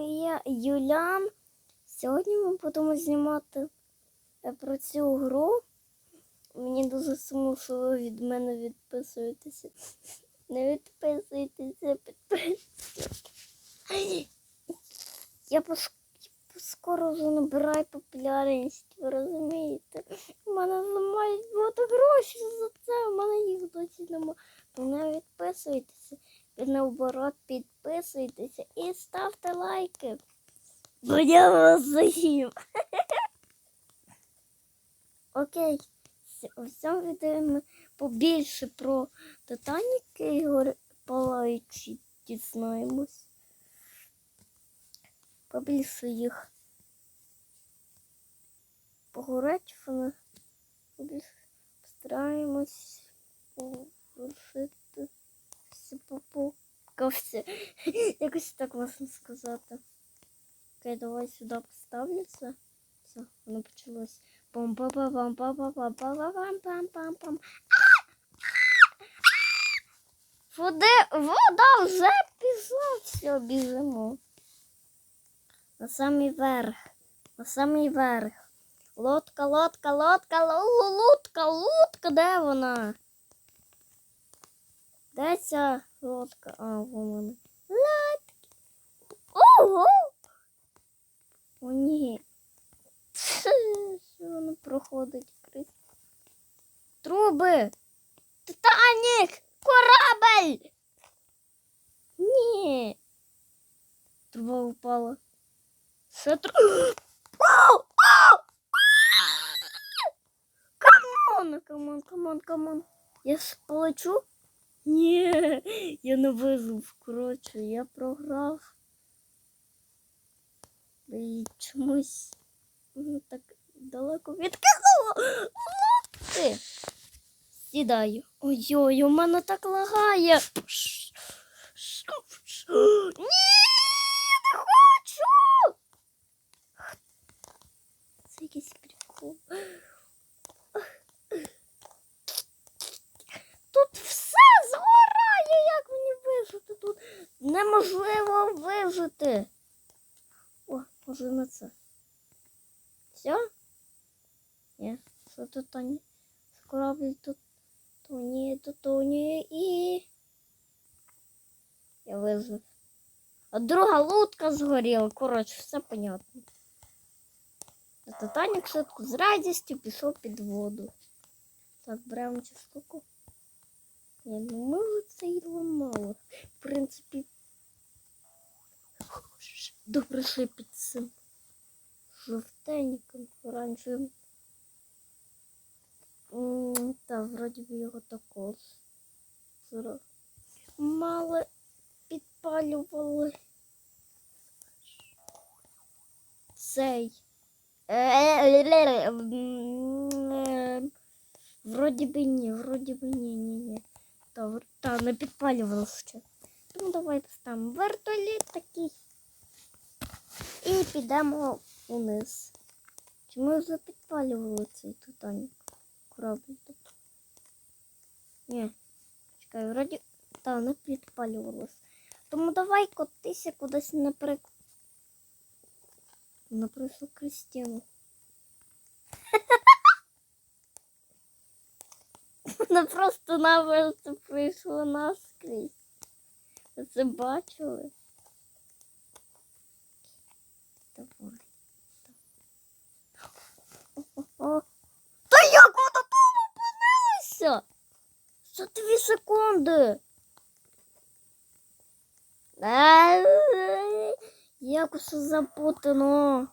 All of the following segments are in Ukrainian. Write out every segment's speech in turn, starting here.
Я Юлян. Сьогодні ми будемо знімати е, про цю гру. Мені дуже сумно, що ви від мене відписуєтеся. Не відписуйтеся, підписуйтесь. Я пос... скоро вже набираю популярність, ви розумієте? У мене мають бути гроші за це, у мене їх досі немає. Не відписуйтеся. Наоборот, підписуйтеся і ставте лайки. Бо я вас заїм. Окей. У цьому відео ми побільше про Титанік і палаючі дізнаємось. Побільше їх. Погорять вони. Побільше постараємось повершити все попукався. Якось так можна сказати. Окей, давай сюди поставлю це. Все, воно почалось. пам па па пам па па па па па пам пам пам пам Води, вода вже пішла, все, біжимо. На самий верх. На самий верх. Лодка, лодка, лодка, лу- лодка, лодка, де вона? Де ця лодка? А, вон вона. Лодки. Ого! О, ні. Що воно проходить крізь? Труби! Титанік! Корабель! Ні. Труба упала. Це труба. Камон, камон, камон, камон. Я ж полечу? Ні, я не вижив. Коротше, я програв. І чомусь ну, так далеко відкинуло. Лодки. Сідаю. Ой-ой, у мене так лагає. Ні, не хочу. Це якийсь прикол. Тут все вижити тут. Неможливо вижити. О, може на це. Все? Ні, що тут тоні? Корабль тут тоніє, тут тоніє і. Я вижив. А друга лодка згоріла. Коротше, все понятно. А Титанік швидко з радістю пішов під воду. Так, беремо цю штуку. Ну ми це й ламали. В принципі. Добре, я під цим жовтеньким оранжевим. Та, вроді би його також. Мало підпалювали. Цей. Вроді би ні, вроді би ні, ні, ні. Та, та не підпалювали ще. Тому давай поставимо вертоліт такий. І підемо униз. Чи ми вже підпалювали цей Титанік? Корабль тут. Ні. Чекай, вроді. Та, не підпалювалось. Тому давай котися кудись наприк. Наприклад, Кристину. Вона просто наверсу прийшла наскрізь. Ви це бачили? Давай. Та як вона там опинилася? За дві секунди. Е, Як усе запутано.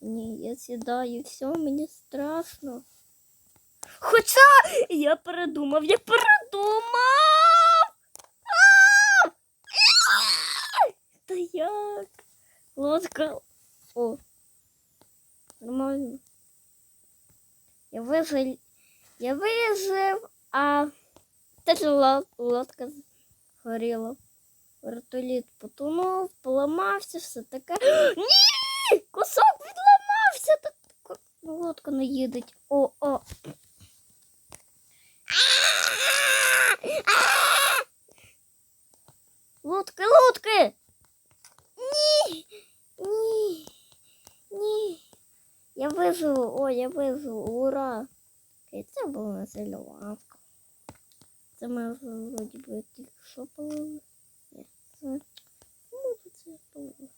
Ні, я сідаю, все, мені страшно. Хоча я передумав, я передумав. Та як? Лодка. О. Нормально. Я вижив. Я вижив, а теж ло- лодка згоріла. Вертоліт потонув, поламався, все таке. Ні! Кусок відламався, та ко- лодка не їдеть. О, о. Лодки, лодки! Ні! Ні! Ні! Я виживу, о, я виживу, ура! Окей, не важко. Це ми вроді би тільки що полили. Ні, це може це полили.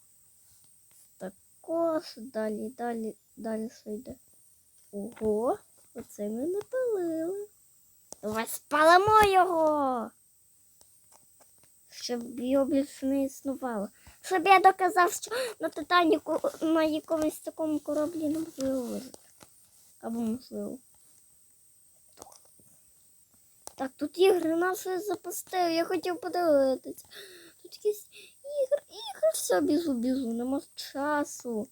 Також далі, далі, далі що йде. Ого, оце ми не палили. Давай спалимо його. Щоб його більше не існувало. Щоб я доказав, що на Титаніку на якомусь такому кораблі неможливо вижити. Або можливо. Так, тут ігри наші запустив, я хотів подивитися. Тут якісь ігри, ігри, все, біжу, біжу, нема часу.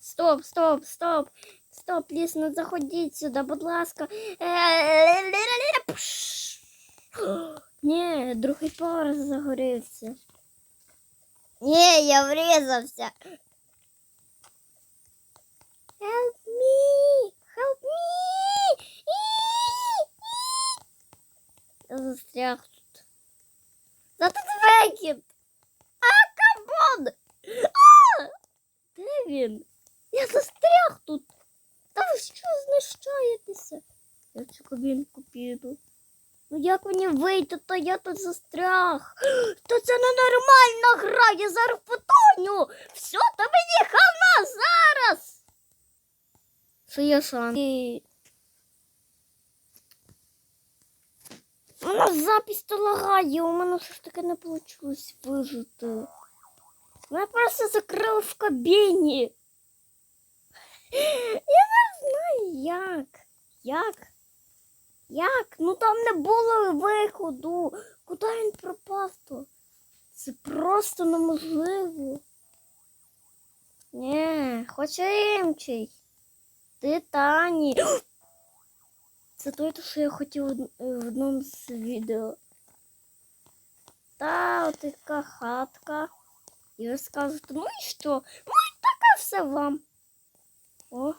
Стоп, стоп, стоп, стоп, ліс, не заходіть сюди, будь ласка. Пш. Ні, другий поверх загорівся. Ні, я врізався. Help me! Я застряг тут. Да тут векіт! А, камон! А! Де він? Я застряг тут. Та ви що знущаєтеся? Я в цю кабінку піду. Ну як мені вийти, то я тут застряг. То це ненормальна гра, я зараз потоню. Все, то мені хана зараз. Що я шанс? І... У нас запись то лагає, у мене все ж таки не вийшло вижити. Мене просто закрили в кабіні. Я не знаю як. Як? Як? Ну там не було виходу. Куди він пропав то? Це просто неможливо. Ні, хоч інший. Титані. Це той, що я хотів в в одному з відео. Та от така хатка. І скажете, ну і що? Ну і таке все вам. О,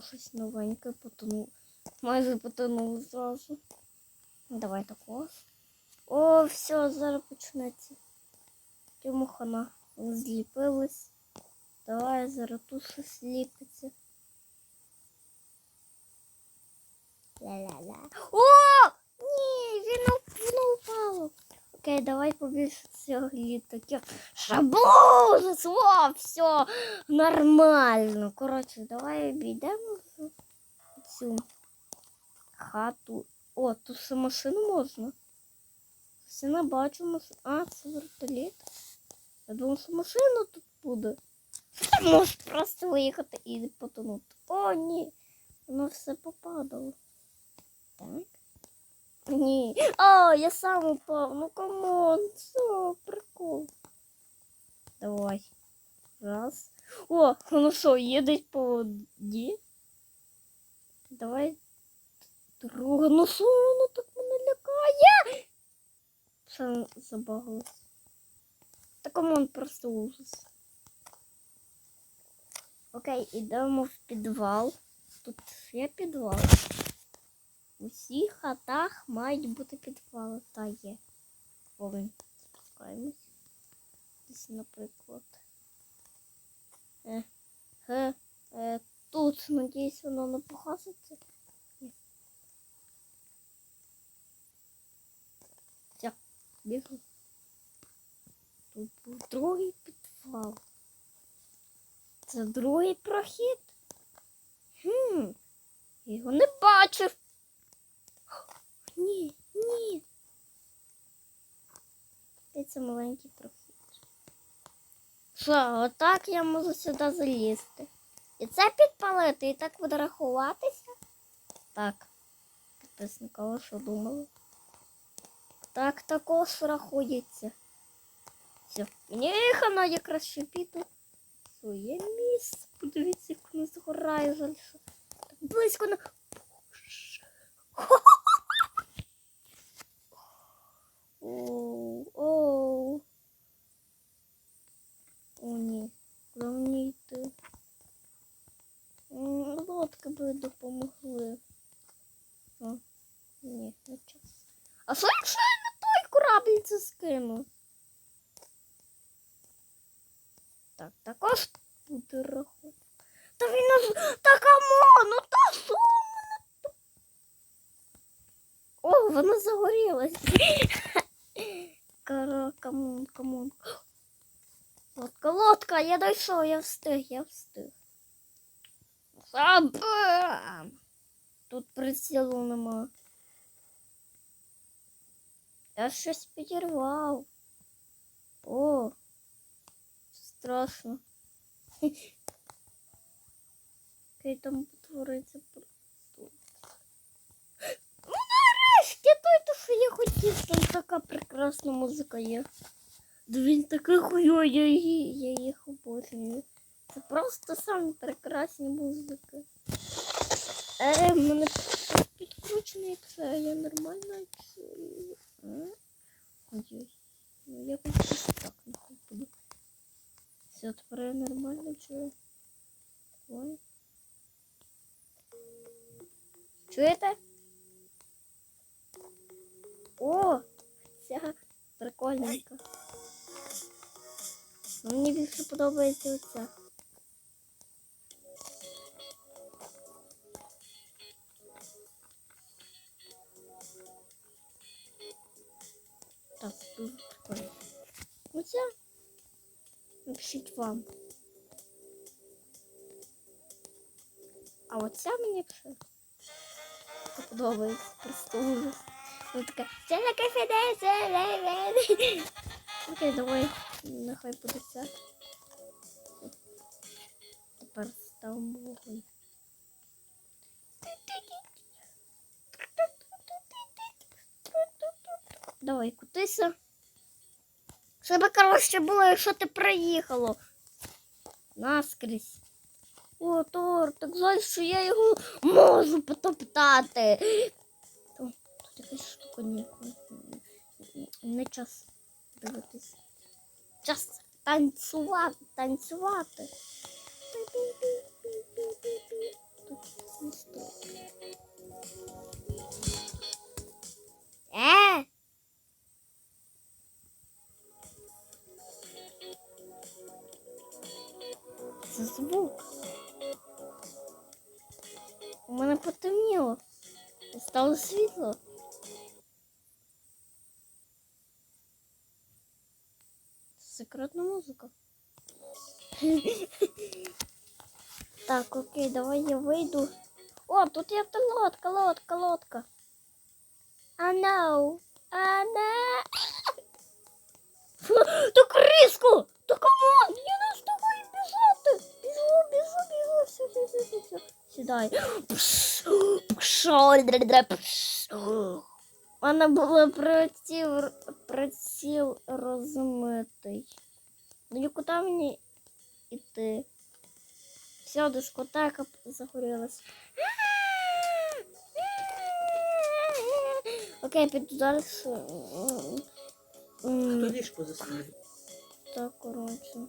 щось новеньке потонуло. Майже потонуло зразу. Давай такого. О, все, зараз почнеться. Йому хана зліпилась. Давай зараз тут щось ліпиться. Ля-ля-ля. О! Ні, він воно упало. Окей, давай побільше цього літаків. Шабуз! О, все нормально. Коротше, давай обійдемо цю хату. О, тут ще машину можна. Все не бачу машину. А, це вертоліт. Я думав, що машина тут буде. Ти можеш просто виїхати і потонути. О, ні. Воно все попадало. Так. Ні. А, я сам упав. Ну камон, це прикол. Давай. Раз. О, ну що, їдеть по воді? Давай. Друга. Ну що воно так мене лякає? Все забагалось. Та камон, просто ужас. Окей, ідемо в підвал. Тут є підвал. У всіх хатах мають бути підвали. Та є. Повинні. Спускаємось. Десь, наприклад. Е, е, е, тут, надіюсь, воно не погаситься. Все, бігу. Тут був другий підвал. Це другий прохід. Хм, його не бачив. Ні, ні. Це маленький прохід. Що, отак я можу сюди залізти. І це підпалити, і так буде рахуватися? Так. Підписника, ви що думали? Так також рахується. Все. Мені хана якраз піду. Своє місце. Подивіться, як воно згорає жаль. Так близько на. О, вона загорілась. Кара, камон, камон. Лодка, лодка, я дійшов, я встиг, я встиг. Бам! Тут прицілу нема. Я щось підірвав. О, страшно. Який там твориться Нарешті той, то, що я хотів, там така прекрасна музика є. Він такий хуйой, я, я їх обожнюю. Це просто самі прекрасні музики. Е, мене підкручений це, я нормально. А? Ой, ну якось ось так нехай буде. Все, тепер я нормально чую. Ой. Чуєте? прикольненька. Ну, Мені більше подобається оця. Так, дуже прикольно. Оця. Напишіть вам. А оця мені ще подобається. Просто ужас. Вона така, це на кафе, це Окей, давай, нехай буде ця. Тепер ставимо вогонь. Давай, кутися. Щоб краще було, якщо ти приїхало. Наскрізь. О, Тор, так знаєш, що я його можу потоптати. Якась штука ні. Не час дивитись. Час танцювати, танцювати. Тут свисток. Е! Це звук. У мене потемніло. Стало світло. Секретна музика. Так, окей, давай я вийду. О, тут є та лодка, лодка, лодка. А no. А не. Та криску! Та камон! Я не встигаю біжати! Біжу, біжу, біжу, все, все, все, все, все. Сідай. Пш, пш, дре-дре, пш. У мене було приціл, приціл розмитий. Ну нікуди мені іти. Все, дискотека загорілась. Окей, піду. М, Хто ліжко заснув? Так, коротше.